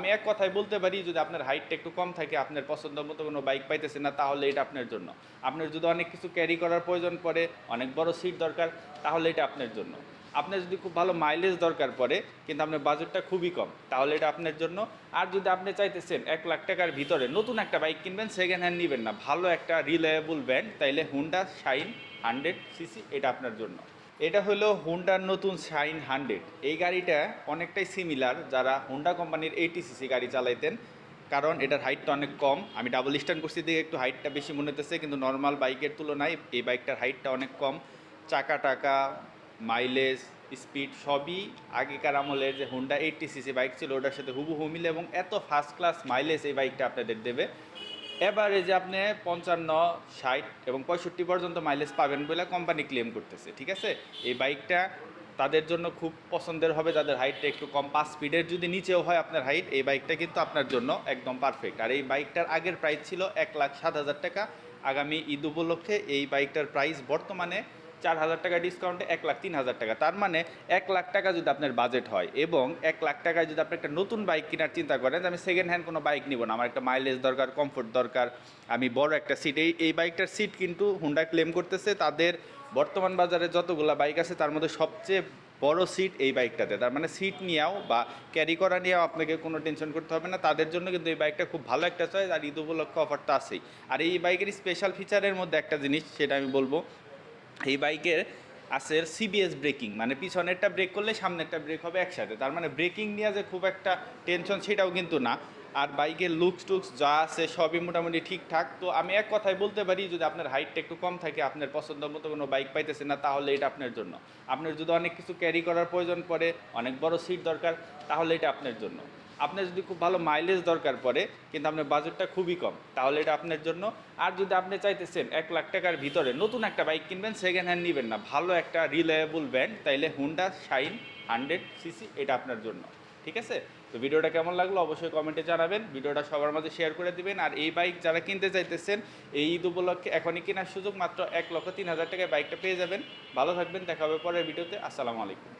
আমি এক কথায় বলতে পারি, যদি আপনার হাইটটা একটু কম থাকে, আপনার পছন্দ মতো কোনো বাইক পাইতেছেন না, তাহলে এটা আপনার জন্য। আপনার যদি অনেক কিছু ক্যারি করার প্রয়োজন পড়ে, অনেক বড় সিট দরকার, তাহলে এটা আপনার জন্য। আপনার যদি খুব ভালো মাইলেজ দরকার পড়ে, কিন্তু আপনার বাজেটটা খুবই কম, তাহলে এটা আপনার জন্য। আর যদি আপনি চাইতেছেন এক লাখ টাকার ভিতরে নতুন একটা বাইক কিনবেন সেকেন্ড হ্যান্ড নেবেন না, ভালো একটা রিলায়েবল ব্র্যান্ড তাইলে হুন্ডা শাইন হান্ড্রেড সিসি এটা আপনার জন্য। এটা হলো হুন্ডার নতুন শাইন হান্ড্রেড এই গাড়িটা অনেকটাই সিমিলার যারা হুন্ডা কোম্পানির এইটি সিসি গাড়ি চালাইতেন, কারণ এটার হাইটটা অনেক কম। আমি ডাবল স্ট্যান্ড করছি দিকে একটু হাইটটা বেশি মনে হতেছে কিন্তু নর্মাল বাইকের তুলনায় এই বাইকটার হাইটটা অনেক কম। চাকা টাকা মাইলেজ স্পিড সবই আগেকার আমলের যে হুন্ডা এইটটি সিসি বাইক ছিল, ওটার সাথে হুবহু মিলে এবং এত ফার্স্ট ক্লাস মাইলেজ এই বাইকটা আপনাদের দেবে। যে আপনি পঞ্চান্ন, ষাট এবং পঁয়ষট্টি পর্যন্ত মাইলেজ পাবেন বলে কোম্পানি ক্লেম করতেছে, ঠিক আছে? এই বাইকটা তাদের জন্য খুব পছন্দের হবে, যাদের হাইটটা একটু কম, পাঁচ স্পিডের যদি নিচেও হয় আপনার হাইট এই বাইকটা কিন্তু আপনার জন্য একদম পারফেক্ট আর এই বাইকটার আগের প্রাইস ছিল এক লাখ সাত হাজার টাকা। আগামী ঈদ উপলক্ষে এই বাইকটার প্রাইস বর্তমানে চার হাজার টাকা ডিসকাউন্টে এক লাখ তিন হাজার টাকা। তার মানে এক লাখ টাকা যদি আপনার বাজেট হয় এবং এক লাখ টাকায় যদি আপনি একটা নতুন বাইক কেনার চিন্তা করেন আমি সেকেন্ড হ্যান্ড কোনো বাইক নিব না, আমার একটা মাইলেজ দরকার কমফোর্ট দরকার, আমি বড় একটা সিট এই এই বাইকটার সিট কিন্তু হুন্ডা ক্লেম করতেছে, তাদের বর্তমান বাজারে যতগুলো বাইক আছে তার মধ্যে সবচেয়ে বড় সিট এই বাইকটাতে তার মানে সিট নিয়েও বা ক্যারি করা নিয়েও আপনাকে কোনো টেনশন করতে হবে না, তাদের জন্য কিন্তু এই বাইকটা খুব ভালো একটা চয়েস আর ঈদ উপলক্ষে অফারটা আছেই। আর এই বাইকের স্পেশাল ফিচারের মধ্যে একটা জিনিস, সেটা আমি বলব এই বাইকের আছে সিবিএস ব্রেকিং মানে পিছনেরটা ব্রেক করলে সামনেরটা ব্রেক হবে একসাথে। তার মানে ব্রেকিং নিয়ে যে খুব একটা টেনশন সেটাও কিন্তু না। আর বাইকের লুকস টুকস যা আছে সবই মোটামুটি ঠিকঠাক। তো আমি এক কথায় বলতে পারি, যদি আপনার হাইটটা একটু কম থাকে, আপনার পছন্দ মতো কোনো বাইক পাইতেছে না, তাহলে এটা আপনার জন্য। আপনার যদি অনেক কিছু ক্যারি করার প্রয়োজন পড়ে, অনেক বড় সিট দরকার, তাহলে এটা আপনার জন্য। আপনার যদি খুব ভালো মাইলেজ দরকার পড়ে, কিন্তু আপনার বাজেটটা খুবই কম, তাহলে এটা আপনার জন্য। আর যদি আপনি চাইতেছেন এক লাখ টাকার ভিতরে নতুন একটা বাইক কিনবেন সেকেন্ড হ্যান্ড নেবেন না, ভালো একটা রিলায়েবল ব্র্যান্ড তাইলে হুন্ডা শাইন হান্ড্রেড সিসি এটা আপনার জন্য। ঠিক আছে? তো ভিডিওটা কেমন লাগল অবশ্যই কমেন্টে জানাবেন। ভিডিওটা সবার মাঝে শেয়ার করে দিবেন। আর এই বাইক যারা কিনতে চাইতেছেন, এই ঈদ উপলক্ষে এখনই কেনার সুযোগ মাত্র এক লক্ষ তিন হাজার টাকায় বাইকটা পেয়ে যাবেন। ভালো থাকবেন, দেখা হবে পরের ভিডিওতে। আসসালামু আলাইকুম।